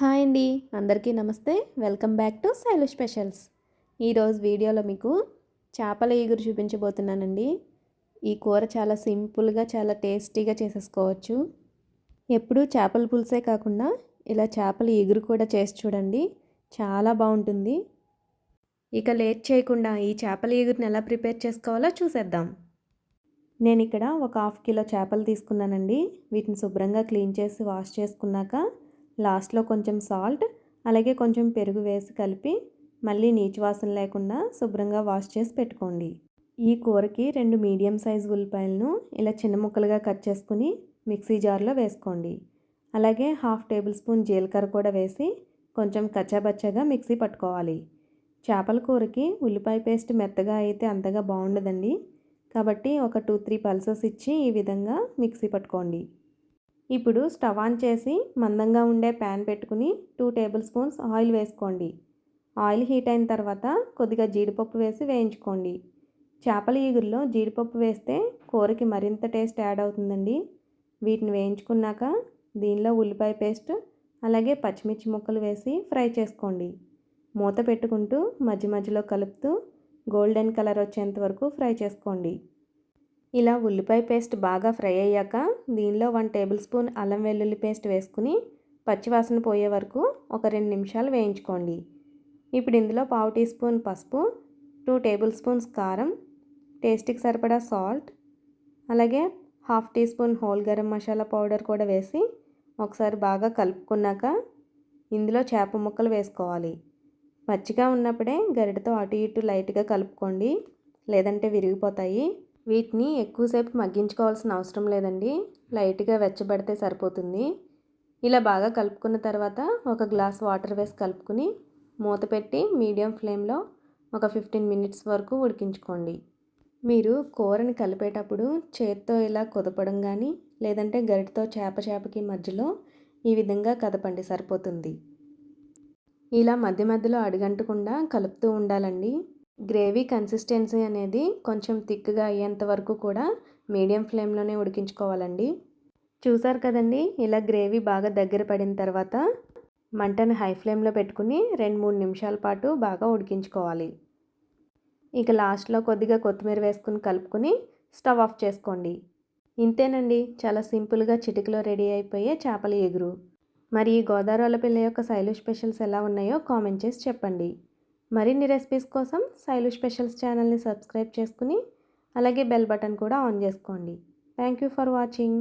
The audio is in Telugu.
హాయ్ అండి. అందరికీ నమస్తే. Welcome back to Sailu specials. ఈరోజు వీడియోలో మీకు చేపల ఈగురు చూపించబోతున్నానండి. ఈ కూర చాలా సింపుల్గా చాలా టేస్టీగా చేసేసుకోవచ్చు. ఎప్పుడూ చేపల పులుసే కాకుండా ఇలా చేపల ఈగురు కూడా చేసి చూడండి. చాలా బాగుంటుంది. ఇక లేట్ చేయకుండా ఈ చేపల ఈగురుని ఎలా ప్రిపేర్ చేసుకోవాలో చూసేద్దాం. నేను ఇక్కడ ఒక హాఫ్ కిలో చేపలు తీసుకున్నానండి. వీటిని శుభ్రంగా క్లీన్ చేసి వాష్ చేసుకున్నాక లాస్ట్లో కొంచెం సాల్ట్ అలాగే కొంచెం పెరుగు వేసి కలిపి మళ్ళీ నీచు వాసన లేకుండా శుభ్రంగా వాష్ చేసి పెట్టుకోండి. ఈ కూరకి రెండు మీడియం సైజ్ ఉల్లిపాయలను ఇలా చిన్న ముక్కలుగా కట్ చేసుకుని మిక్సీ జార్లో వేసుకోండి. అలాగే హాఫ్ టేబుల్ స్పూన్ జీలకర్ర కూడా వేసి కొంచెం కచ్చాబచ్చాగా మిక్సీ పట్టుకోవాలి. చేపల కూరకి ఉల్లిపాయ పేస్ట్ మెత్తగా అయితే అంతగా బాగుండదండి. కాబట్టి ఒక టూ త్రీ పల్సెస్ ఇచ్చి ఈ విధంగా మిక్సీ పట్టుకోండి. ఇప్పుడు స్టవ్ ఆన్ చేసి మందంగా ఉండే ప్యాన్ పెట్టుకుని టూ టేబుల్ స్పూన్స్ ఆయిల్ వేసుకోండి. ఆయిల్ హీట్ అయిన తర్వాత కొద్దిగా జీడిపప్పు వేసి వేయించుకోండి. చేపల ఈగురులో జీడిపప్పు వేస్తే కూరకి మరింత టేస్ట్ యాడ్ అవుతుందండి. వీటిని వేయించుకున్నాక దీనిలో ఉల్లిపాయ పేస్ట్ అలాగే పచ్చిమిర్చి ముక్కలు వేసి ఫ్రై చేసుకోండి. మూత పెట్టుకుంటూ మధ్య మధ్యలో కలుపుతూ గోల్డెన్ కలర్ వచ్చేంత వరకు ఫ్రై చేసుకోండి. ఇలా ఉల్లిపాయ పేస్ట్ బాగా ఫ్రై అయ్యాక దీనిలో వన్ టేబుల్ స్పూన్ అల్లం వెల్లుల్లి పేస్ట్ వేసుకుని పచ్చివాసన పోయే వరకు ఒక రెండు నిమిషాలు వేయించుకోండి. ఇప్పుడు ఇందులో పావు టీ స్పూన్ పసుపు టూ టేబుల్ స్పూన్స్ కారం టేస్ట్కి సరిపడా సాల్ట్ అలాగే half teaspoon whole garam masala powder కూడా వేసి ఒకసారి బాగా కలుపుకున్నాక ఇందులో చేప ముక్కలు వేసుకోవాలి. పచ్చిగా ఉన్నప్పుడే గరిటతో అటు ఇటు లైట్గా కలుపుకోండి. లేదంటే విరిగిపోతాయి. వీటిని ఎక్కువసేపు మగ్గించుకోవాల్సిన అవసరం లేదండి. లైట్గా వెచ్చబడితే సరిపోతుంది. ఇలా బాగా కలుపుకున్న తర్వాత ఒక గ్లాస్ వాటర్ వేసి కలుపుకుని మూత పెట్టి మీడియం ఫ్లేమ్లో ఒక ఫిఫ్టీన్ మినిట్స్ వరకు ఉడికించుకోండి. మీరు కూరని కలిపేటప్పుడు చేత్తో ఇలా కుదపడం కానీ లేదంటే గరిటతో చేప చేపకి మధ్యలో ఈ విధంగా కదపండి సరిపోతుంది. ఇలా మధ్య మధ్యలో అడుగంటకుండా కలుపుతూ ఉండాలండి. గ్రేవీ కన్సిస్టెన్సీ అనేది కొంచెం థిక్గా అయ్యేంత వరకు కూడా మీడియం ఫ్లేమ్లోనే ఉడికించుకోవాలండి. చూసారు కదండి ఇలా గ్రేవీ బాగా దగ్గర పడిన తర్వాత మంటను హై ఫ్లేమ్లో పెట్టుకుని రెండు మూడు నిమిషాల పాటు బాగా ఉడికించుకోవాలి. ఇక లాస్ట్లో కొద్దిగా కొత్తిమీర వేసుకుని కలుపుకొని స్టవ్ ఆఫ్ చేసుకోండి. ఇంతేనండి చాలా సింపుల్గా చిటికలో రెడీ అయిపోయే చేపల ఎగురు. మరి ఈ గోదావరి పిల్ల యొక్క శైలు స్పెషల్స్ ఎలా ఉన్నాయో కామెంట్ చేసి చెప్పండి. మరిన్ని రెసిపీస్ కోసం శైలు స్పెషల్స్ ఛానల్ని సబ్స్క్రైబ్ చేసుకుని అలాగే బెల్ బటన్ కూడా ఆన్ చేసుకోండి. Thank you for watching